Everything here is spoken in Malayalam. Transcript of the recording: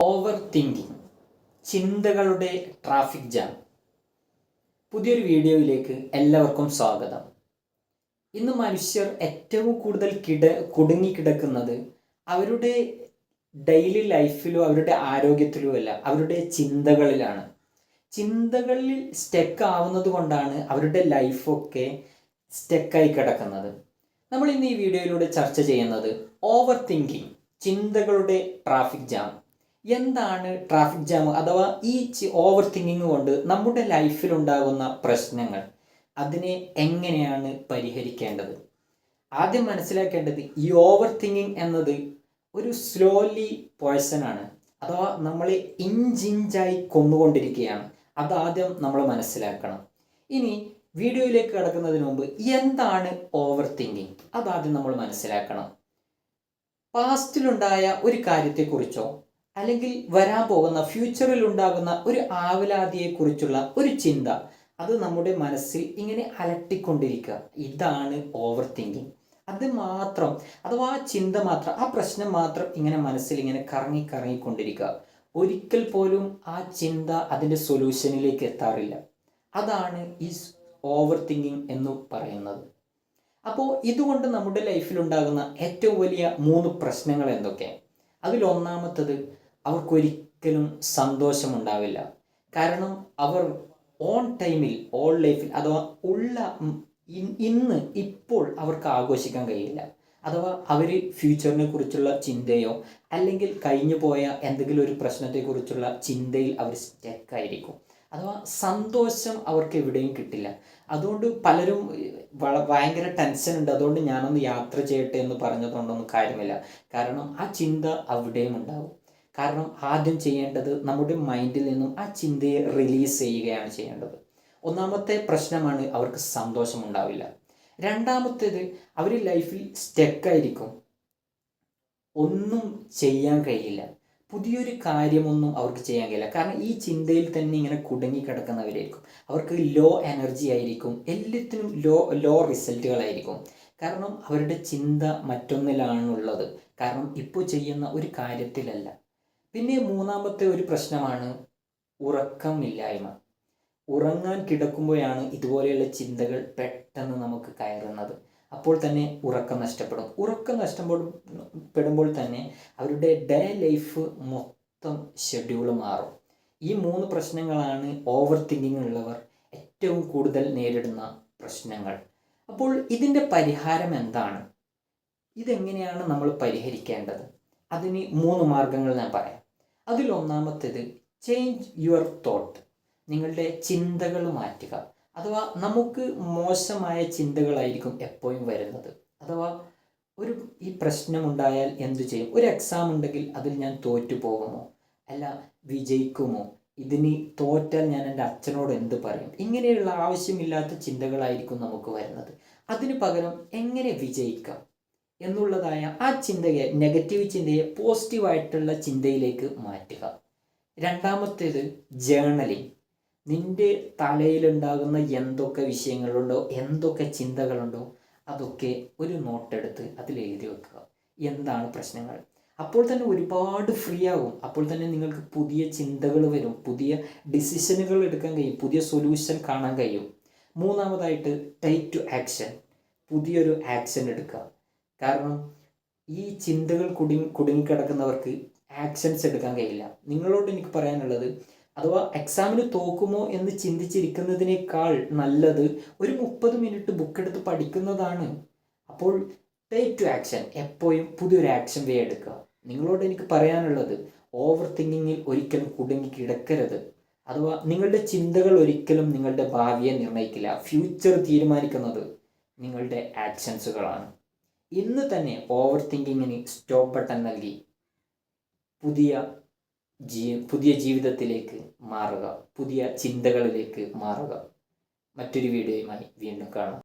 ഓവർ തിങ്കിങ് ചിന്തകളുടെ ട്രാഫിക് ജാം പുതിയൊരു വീഡിയോയിലേക്ക് എല്ലാവർക്കും സ്വാഗതം. ഇന്ന് മനുഷ്യർ ഏറ്റവും കൂടുതൽ കിട കുടുങ്ങിക്കിടക്കുന്നത് അവരുടെ ഡെയിലി ലൈഫിലോ അവരുടെ ആരോഗ്യത്തിലോ അല്ല അവരുടെ ചിന്തകളിലാണ്. ചിന്തകളിൽ സ്റ്റെക്ക് ആവുന്നത് കൊണ്ടാണ് അവരുടെ ലൈഫൊക്കെ സ്റ്റെക്കായി കിടക്കുന്നത്. നമ്മൾ ഇന്ന് ഈ വീഡിയോയിലൂടെ ചർച്ച ചെയ്യുന്നത് ഓവർ തിങ്കിങ് ചിന്തകളുടെ ട്രാഫിക് ജാം എന്താണ് ട്രാഫിക് ജാം അഥവാ ഈ ഓവർ തിങ്കിങ് കൊണ്ട് നമ്മുടെ ലൈഫിൽ ഉണ്ടാകുന്ന പ്രശ്നങ്ങൾ? അതിനെ എങ്ങനെയാണ് പരിഹരിക്കേണ്ടത്? ആദ്യം മനസ്സിലാക്കേണ്ടത് ഈ ഓവർ തിങ്കിങ് എന്നത് ഒരു സ്ലോലി പോയ്സൺ ആണ്. അഥവാ നമ്മളെ ഇഞ്ചിഞ്ചായി കൊന്നുകൊണ്ടിരിക്കുകയാണ്. അതാദ്യം നമ്മൾ മനസ്സിലാക്കണം. ഇനി വീഡിയോയിലേക്ക് കടക്കുന്നതിന് മുമ്പ് എന്താണ് ഓവർ തിങ്കിങ് അതാദ്യം നമ്മൾ മനസ്സിലാക്കണം. പാസ്റ്റിലുണ്ടായ ഒരു കാര്യത്തെക്കുറിച്ചോ അല്ലെങ്കിൽ വരാൻ പോകുന്ന ഫ്യൂച്ചറിൽ ഉണ്ടാകുന്ന ഒരു ആവലാതിയെക്കുറിച്ചുള്ള ഒരു ചിന്ത. അത് നമ്മുടെ മനസ്സിൽ ഇങ്ങനെ അലട്ടിക്കൊണ്ടിരിക്കുക. ഇതാണ് ഓവർ തിങ്കിങ് അത് മാത്രം അഥവാ ആ ചിന്ത മാത്രം ആ പ്രശ്നം മാത്രം ഇങ്ങനെ മനസ്സിൽ ഇങ്ങനെ കറങ്ങി കറങ്ങിക്കൊണ്ടിരിക്കുക. ഒരിക്കൽ പോലും ആ ചിന്ത അതിന്റെ സൊല്യൂഷനിലേക്ക് എത്താറില്ല. അതാണ് ഈ ഓവർ തിങ്കിങ് എന്ന് പറയുന്നത്. അപ്പോൾ ഇതുകൊണ്ട് നമ്മുടെ ലൈഫിൽ ഉണ്ടാകുന്ന ഏറ്റവും വലിയ മൂന്ന് പ്രശ്നങ്ങൾ എന്തൊക്കെ? അതിലൊന്നാമത്തത് അവർക്കൊരിക്കലും സന്തോഷമുണ്ടാവില്ല. കാരണം അവർ ഓൺ ടൈമിൽ ഓൾ ലൈഫിൽ അഥവാ ഉള്ള ഇന്ന് ഇപ്പോൾ അവർക്ക് ആഘോഷിക്കാൻ കഴിയില്ല. അഥവാ അവർ ഫ്യൂച്ചറിനെ കുറിച്ചുള്ള ചിന്തയോ അല്ലെങ്കിൽ കഴിഞ്ഞു പോയ എന്തെങ്കിലും ഒരു പ്രശ്നത്തെക്കുറിച്ചുള്ള ചിന്തയിൽ അവർ സ്റ്റക്കായിരിക്കും അഥവാ സന്തോഷം അവർക്ക് എവിടെയും കിട്ടില്ല. അതുകൊണ്ട് പലരും ഭയങ്കര ടെൻഷൻ ഉണ്ട്. അതുകൊണ്ട് ഞാനൊന്ന് യാത്ര ചെയ്യട്ടെ എന്ന് പറഞ്ഞതുകൊണ്ടൊന്നും കാര്യമില്ല. കാരണം ആ ചിന്ത അവിടെയും ഉണ്ടാവും. കാരണം ആദ്യം ചെയ്യേണ്ടത് നമ്മുടെ മൈൻഡിൽ നിന്നും ആ ചിന്തയെ റിലീസ് ചെയ്യുകയാണ് ചെയ്യേണ്ടത്. ഒന്നാമത്തെ പ്രശ്നമാണ് അവർക്ക് സന്തോഷമുണ്ടാവില്ല. രണ്ടാമത്തേത് അവർ ലൈഫിൽ സ്റ്റെക്കായിരിക്കും ഒന്നും ചെയ്യാൻ കഴിയില്ല. പുതിയൊരു കാര്യമൊന്നും അവർക്ക് ചെയ്യാൻ കഴിയില്ല. കാരണം ഈ ചിന്തയിൽ തന്നെ ഇങ്ങനെ കുടുങ്ങി കിടക്കുന്നവരായിരിക്കും അവർക്ക് ലോ എനർജി ആയിരിക്കും. എല്ലാത്തിനും ലോ ലോ റിസൾട്ടുകളായിരിക്കും കാരണം അവരുടെ ചിന്ത മറ്റൊന്നിലാണുള്ളത്. കാരണം ഇപ്പോൾ ചെയ്യുന്ന ഒരു കാര്യത്തിലല്ല. പിന്നെ മൂന്നാമത്തെ ഒരു പ്രശ്നമാണ് ഉറക്കമില്ലായ്മ. ഉറങ്ങാൻ കിടക്കുമ്പോഴാണ് ഇതുപോലെയുള്ള ചിന്തകൾ പെട്ടെന്ന് നമുക്ക് കയറുന്നത്. അപ്പോൾ തന്നെ ഉറക്കം നഷ്ടപ്പെടും. ഉറക്കം നഷ്ടപ്പെടുമ്പോൾ തന്നെ അവരുടെ ഡേ ലൈഫ് മൊത്തം ഷെഡ്യൂൾ മാറും. ഈ മൂന്ന് പ്രശ്നങ്ങളാണ് ഓവർ തിങ്കിങ് ഉള്ളവർ ഏറ്റവും കൂടുതൽ നേരിടുന്ന പ്രശ്നങ്ങൾ. അപ്പോൾ ഇതിന്റെ പരിഹാരം എന്താണ്? ഇതെങ്ങനെയാണ് നമ്മൾ പരിഹരിക്കേണ്ടത്? അതിന് മൂന്ന് മാർഗങ്ങൾ ഞാൻ പറയാം. അതിൽ അതിലൊന്നാമത്തേത് ചേഞ്ച് യുവർ തോട്ട് നിങ്ങളുടെ ചിന്തകൾ മാറ്റുക. അഥവാ നമുക്ക് മോശമായ ചിന്തകളായിരിക്കും എപ്പോഴും വരുന്നത്. അഥവാ ഒരു ഈ പ്രശ്നമുണ്ടായാൽ എന്തു ചെയ്യും? ഒരു എക്സാം ഉണ്ടെങ്കിൽ അതിൽ ഞാൻ തോറ്റു പോകുമോ അല്ല വിജയിക്കുമോ? ഇതിന് തോറ്റാൽ ഞാൻ എന്റെ അച്ഛനോട് എന്ത് പറയും? ഇങ്ങനെയുള്ള ആവശ്യമില്ലാത്ത ചിന്തകളായിരിക്കും നമുക്ക് വരുന്നത്. അതിന് പകരം എങ്ങനെ വിജയിക്കാം? എന്നുള്ളതായ ആ ചിന്തയെ നെഗറ്റീവ് ചിന്തയെ പോസിറ്റീവായിട്ടുള്ള ചിന്തയിലേക്ക് മാറ്റുക. രണ്ടാമത്തേത് ജേണലിംഗ് നിന്റെ തലയിലുണ്ടാകുന്ന എന്തൊക്കെ വിഷയങ്ങളുണ്ടോ എന്തൊക്കെ ചിന്തകളുണ്ടോ അതൊക്കെ ഒരു നോട്ടെടുത്ത് അതിൽ എഴുതി വെക്കുക. എന്താണ് പ്രശ്നങ്ങൾ? അപ്പോൾ തന്നെ ഒരുപാട് ഫ്രീ ആകും അപ്പോൾ തന്നെ നിങ്ങൾക്ക് പുതിയ ചിന്തകൾ വരും. പുതിയ ഡിസിഷനുകൾ എടുക്കാൻ കഴിയും. പുതിയ സൊല്യൂഷൻ കാണാൻ കഴിയും. മൂന്നാമതായിട്ട് ടൈറ്റ് ടു ആക്ഷൻ പുതിയൊരു ആക്ഷൻ എടുക്കുക. കാരണം ഈ ചിന്തകൾ കുടുങ്ങി കുടുങ്ങിക്കിടക്കുന്നവർക്ക് ആക്ഷൻസ് എടുക്കാൻ കഴിയില്ല. നിങ്ങളോട് എനിക്ക് പറയാനുള്ളത് അഥവാ എക്സാമിന് തോക്കുമോ എന്ന് ചിന്തിച്ചിരിക്കുന്നതിനേക്കാൾ നല്ലത് ഒരു മുപ്പത് മിനിറ്റ് ബുക്ക് എടുത്ത് പഠിക്കുന്നതാണ്. അപ്പോൾ ടേക്ക് ടു ആക്ഷൻ എപ്പോഴും പുതിയൊരു ആക്ഷൻ വേ എടുക്കുക. നിങ്ങളോട് എനിക്ക് പറയാനുള്ളത് ഓവർ തിങ്കിങ്ങിൽ ഒരിക്കലും കുടുങ്ങി കിടക്കരുത്. അഥവാ നിങ്ങളുടെ ചിന്തകൾ ഒരിക്കലും നിങ്ങളുടെ ഭാവിയെ നിർണയിക്കില്ല. ഫ്യൂച്ചർ തീരുമാനിക്കുന്നത് നിങ്ങളുടെ ആക്ഷൻസുകളാണ് ഇന്ന് തന്നെ ഓവർ തിങ്കിങ്ങിന് സ്റ്റോപ്പ് ബട്ടൺ നൽകി പുതിയ ജീ പുതിയ ജീവിതത്തിലേക്ക് മാറുക പുതിയ ചിന്തകളിലേക്ക് മാറുക. മറ്റൊരു വീഡിയോയുമായി വീണ്ടും കാണാം.